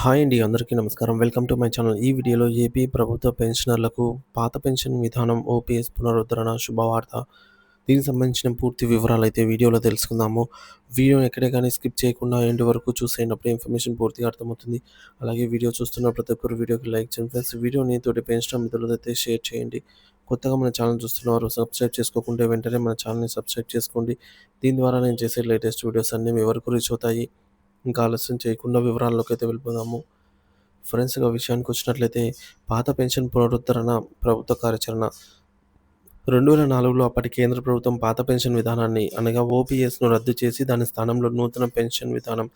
Hi అండి అందరికీ నమస్కారం. Welcome to my channel. ఈ వీడియోలో ఏపీ ప్రభుత్వ పెన్షనర్లకు పాత పెన్షన్ విధానం ఓపీఎస్ పునరుద్ధరణ శుభవార్త. దీనికి సంబంధించిన పూర్తి వివరాలు అయితే వీడియోలో తెలుసుకుందాము. వీడియో ఎక్కడే కానీ స్కిప్ చేయకుండా ఎండ్ వరకు చూసేటప్పుడు ఇన్ఫర్మేషన్ పూర్తిగా అర్థమవుతుంది. అలాగే వీడియో చూస్తున్న ప్రతి ఒక్కరు వీడియోకి లైక్ చేయండి. ఫ్రెండ్స్ వీడియోని తోటి పెన్షన్ మిత్రులతో అయితే షేర్ చేయండి. కొత్తగా మన ఛానల్ చూస్తున్నవారు సబ్స్క్రైబ్ చేసుకోకుంటే వెంటనే మన ఛానల్ని సబ్స్క్రైబ్ చేసుకోండి. దీని ద్వారా నేను చేసే లేటెస్ట్ వీడియోస్ అన్నీ మీ వరకు రీచ్ అవుతాయి. ఇంకా ఆలస్యం చేయకుండా వివరాల్లోకి అయితే వెళ్ళిపోదాము ఫ్రెండ్స్గా విషయానికి వచ్చినట్లయితే పాత పెన్షన్ పునరుద్ధరణ ప్రభుత్వ కార్యాచరణ. రెండు వేల నాలుగులో అప్పటి కేంద్ర ప్రభుత్వం పాత పెన్షన్ విధానాన్ని అనగా ఓపీఎస్ను రద్దు చేసి దాని స్థానంలో నూతన పెన్షన్ విధానం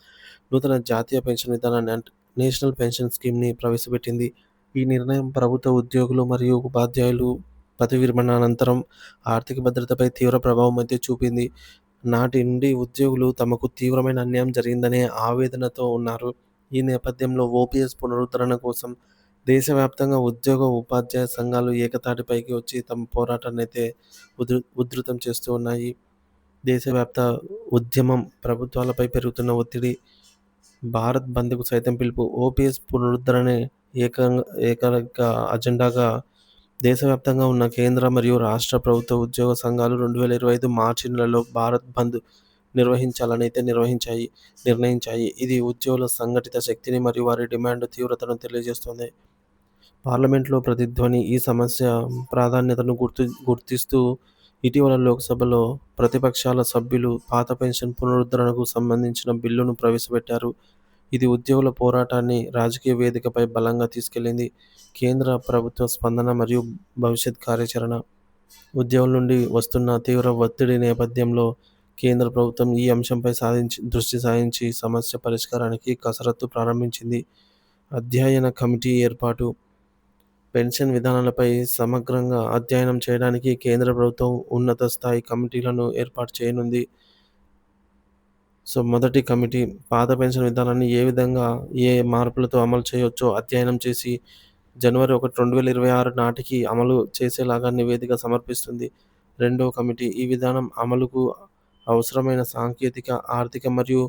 నూతన జాతీయ పెన్షన్ విధానాన్ని అంటే నేషనల్ పెన్షన్ స్కీమ్ని ప్రవేశపెట్టింది. ఈ నిర్ణయం ప్రభుత్వ ఉద్యోగులు మరియు ఉపాధ్యాయులు పదవి విరమణ అనంతరం ఆర్థిక భద్రతపై తీవ్ర ప్రభావం అయితే చూపింది. నాటి నుండి ఉద్యోగులు తమకు తీవ్రమైన అన్యాయం జరిగిందనే ఆవేదనతో ఉన్నారు. ఈ నేపథ్యంలో ఓపీఎస్ పునరుద్ధరణ కోసం దేశవ్యాప్తంగా ఉద్యోగ ఉపాధ్యాయ సంఘాలు ఏకతాటిపైకి వచ్చి తమ పోరాటాన్ని అయితే ఉధృ ఉధృతం చేస్తూ ఉన్నాయి. దేశవ్యాప్త ఉద్యమం ప్రభుత్వాలపై పెరుగుతున్న ఒత్తిడి భారత్ బంద్కు సైతం పిలుపు ఓపీఎస్ పునరుద్ధరణే ఏకంగా ఏకైక అజెండాగా దేశవ్యాప్తంగా ఉన్న కేంద్ర మరియు రాష్ట్ర ప్రభుత్వ ఉద్యోగ సంఘాలు రెండు వేల ఇరవై ఐదు మార్చి నెలలో భారత్ బంద్ నిర్వహించాలని అయితే నిర్వహించాయి నిర్ణయించాయి. ఇది ఉద్యోగుల సంఘటిత శక్తిని మరియు వారి డిమాండ్ తీవ్రతను తెలియజేస్తుంది. పార్లమెంట్లో ప్రతిధ్వని ఈ సమస్య ప్రాధాన్యతను గుర్తు గుర్తిస్తూ ఇటీవల లోక్సభలో ప్రతిపక్షాల సభ్యులు పాత పెన్షన్ పునరుద్ధరణకు సంబంధించిన బిల్లును ప్రవేశపెట్టారు. ఇది ఉద్యోగుల పోరాటాన్ని రాజకీయ వేదికపై బలంగా తీసుకెళ్ళింది కేంద్ర ప్రభుత్వ స్పందన మరియు భవిష్యత్ కార్యాచరణ. ఉద్యోగుల నుండి వస్తున్న తీవ్ర ఒత్తిడి నేపథ్యంలో కేంద్ర ప్రభుత్వం ఈ అంశంపై సాధించి దృష్టి సారించి సమస్య పరిష్కారానికి కసరత్తు ప్రారంభించింది. అధ్యయన కమిటీ ఏర్పాటు. పెన్షన్ విధానాలపై సమగ్రంగా అధ్యయనం చేయడానికి కేంద్ర ప్రభుత్వం ఉన్నత స్థాయి కమిటీలను ఏర్పాటు చేయనుంది. సో మొదటి కమిటీ పాత పెన్షన్ విధానాన్ని ఏ విధంగా ఏ మార్పులతో అమలు చేయవచ్చో అధ్యయనం చేసి జనవరి ఒకటి రెండు వేల ఇరవై ఆరు నాటికి అమలు చేసేలాగా నివేదిక సమర్పిస్తుంది. రెండవ కమిటీ ఈ విధానం అమలుకు అవసరమైన సాంకేతిక ఆర్థిక మరియు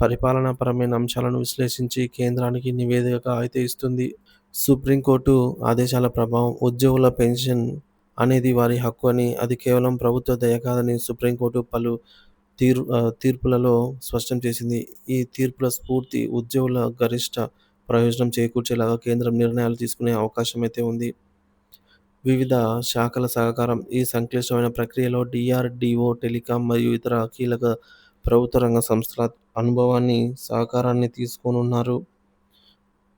పరిపాలనాపరమైన అంశాలను విశ్లేషించి కేంద్రానికి నివేదిక అయితే ఇస్తుంది. సుప్రీంకోర్టు ఆదేశాల ప్రభావం ఉద్యోగుల పెన్షన్ అనేది వారి హక్కు అని అది కేవలం ప్రభుత్వ దయ కాదని సుప్రీంకోర్టు పలు తీర్ తీర్పులలో స్పష్టం చేసింది. ఈ తీర్పుల స్ఫూర్తి ఉద్యోగుల గరిష్ట ప్రయోజనం చేకూర్చేలాగా కేంద్రం నిర్ణయాలు తీసుకునే అవకాశం అయితే ఉంది. వివిధ శాఖల సహకారం ఈ సంక్లిష్టమైన ప్రక్రియలో డిఆర్డిఓ టెలికాం మరియు ఇతర కీలక ప్రభుత్వ రంగ సంస్థల అనుభవాన్ని సహకారాన్ని తీసుకోనున్నారు.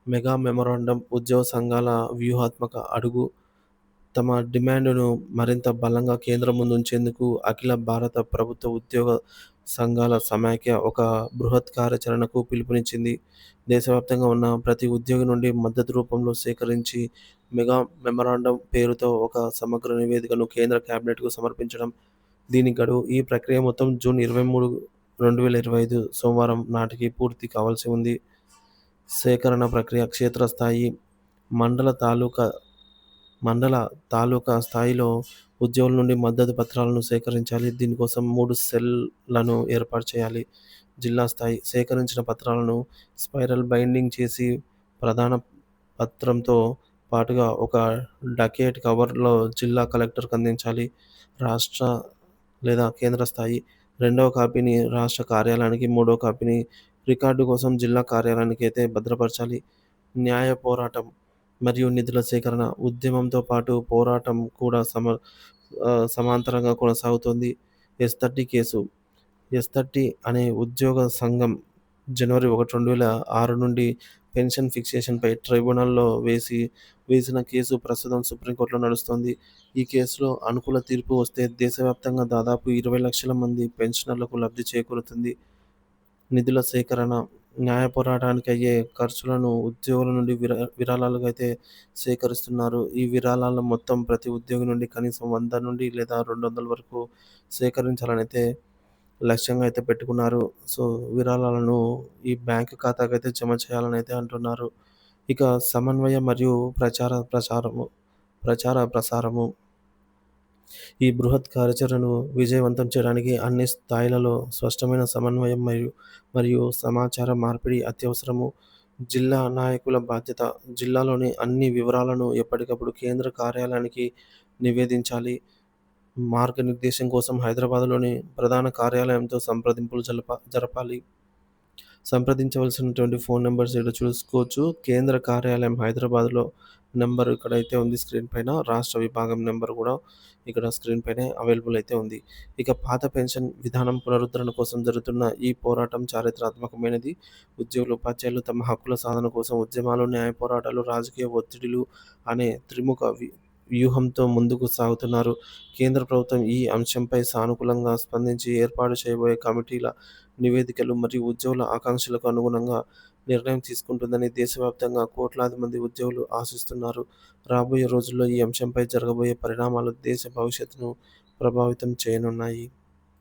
మెగా మెమొరాండం ఉద్యోగ సంఘాల వ్యూహాత్మక అడుగు తమ డిమాండ్ను మరింత బలంగా కేంద్రం ముందు ఉంచేందుకు అఖిల భారత ప్రభుత్వ ఉద్యోగ సంఘాల సమాఖ్య ఒక బృహత్ కార్యాచరణకు పిలుపునిచ్చింది. దేశవ్యాప్తంగా ఉన్న ప్రతి ఉద్యోగి నుండి మద్దతు రూపంలో సేకరించి మెగా మెమరాండం పేరుతో ఒక సమగ్ర నివేదికను కేంద్ర కేబినెట్కు సమర్పించడం. దీని గడువు ఈ ప్రక్రియ మొత్తం జూన్ ఇరవై మూడు రెండు వేల ఇరవై ఐదు సోమవారం నాటికి పూర్తి కావాల్సి ఉంది. సేకరణ ప్రక్రియ క్షేత్రస్థాయి మండల తాలూకా మండల తాలూకా స్థాయిలో ఉద్యోగుల నుండి మద్దతు పత్రాలను సేకరించాలి. దీనికోసం మూడు సెల్లను ఏర్పాటు చేయాలి. జిల్లా స్థాయి సేకరించిన పత్రాలను స్పైరల్ బైండింగ్ చేసి ప్రధాన పత్రంతో పాటుగా ఒక డకేట్ కవర్లో జిల్లా కలెక్టర్కి అందించాలి. రాష్ట్ర లేదా కేంద్ర స్థాయి రెండవ కాపీని రాష్ట్ర కార్యాలయానికి మూడవ కాపీని రికార్డు కోసం జిల్లా కార్యాలయానికి అయితే భద్రపరచాలి. న్యాయ పోరాటం మరియు నిధుల సేకరణ ఉద్యమంతో పాటు పోరాటం కూడా సమ సమాంతరంగా కొనసాగుతుంది S thirty case. S thirty అనే ఉద్యోగ సంఘం జనవరి ఒకటి రెండు వేల ఆరు నుండి పెన్షన్ ఫిక్సేషన్పై ట్రైబ్యునల్లో వేసి వేసిన కేసు ప్రస్తుతం సుప్రీంకోర్టులో నడుస్తుంది. ఈ కేసులో అనుకూల తీర్పు వస్తే దేశవ్యాప్తంగా దాదాపు ఇరవై లక్షల మంది పెన్షనర్లకు లబ్ధి చేకూరుతుంది. నిధుల సేకరణ న్యాయ పోరాటానికి అయ్యే ఖర్చులను ఉద్యోగుల నుండి విరా విరాళాలుగా అయితే సేకరిస్తున్నారు. ఈ విరాళాలను మొత్తం ప్రతి ఉద్యోగి నుండి కనీసం వంద నుండి లేదా రెండు వందల వరకు సేకరించాలని అయితే లక్ష్యంగా అయితే పెట్టుకున్నారు. సో విరాళాలను ఈ బ్యాంక్ ఖాతాకు అయితే జమ చేయాలని అయితే అంటున్నారు. ఇక సమన్వయ మరియు ప్రచార ప్రచారము ప్రచార ప్రసారము ఈ బృహత్ కార్యాచరణను విజయవంతం చేయడానికి అన్ని స్థాయిలలో స్పష్టమైన సమన్వయం మరియు మరియు సమాచార మార్పిడి అత్యవసరము. జిల్లా నాయకుల బాధ్యత. జిల్లాలోని అన్ని వివరాలను ఎప్పటికప్పుడు కేంద్ర కార్యాలయానికి నివేదించాలి. మార్గనిర్దేశం కోసం హైదరాబాద్లోని ప్రధాన కార్యాలయంతో సంప్రదింపులు జలప జరపాలి. సంప్రదించవలసినటువంటి ఫోన్ నెంబర్స్ ఇక్కడ చూసుకోవచ్చు. కేంద్ర కార్యాలయం హైదరాబాద్లో నెంబర్ ఇక్కడైతే ఉంది స్క్రీన్ పైన. రాష్ట్ర విభాగం నెంబర్ కూడా ఇక్కడ స్క్రీన్ పైన అవైలబుల్ అయితే ఉంది. ఇక పాత పెన్షన్ విధానం పునరుద్ధరణ కోసం జరుగుతున్న ఈ పోరాటం చారిత్రాత్మకమైనది. ఉద్యోగులు ఉపాధ్యాయులు తమ హక్కుల సాధన కోసం ఉద్యమాలు న్యాయ పోరాటాలు రాజకీయ ఒత్తిడిలు అనే త్రిముఖ వ్యూహంతో ముందుకు సాగుతున్నారు. కేంద్ర ప్రభుత్వం ఈ అంశంపై సానుకూలంగా స్పందించి ఏర్పాటు చేయబోయే కమిటీల నివేదికలు మరియు ఉద్యోగుల ఆకాంక్షలకు అనుగుణంగా నిర్ణయం తీసుకుంటుందని దేశవ్యాప్తంగా కోట్లాది మంది ఉద్యోగులు ఆశిస్తున్నారు. రాబోయే రోజుల్లో ఈ అంశంపై జరగబోయే పరిణామాలు దేశ భవిష్యత్తును ప్రభావితం చేయనున్నాయి.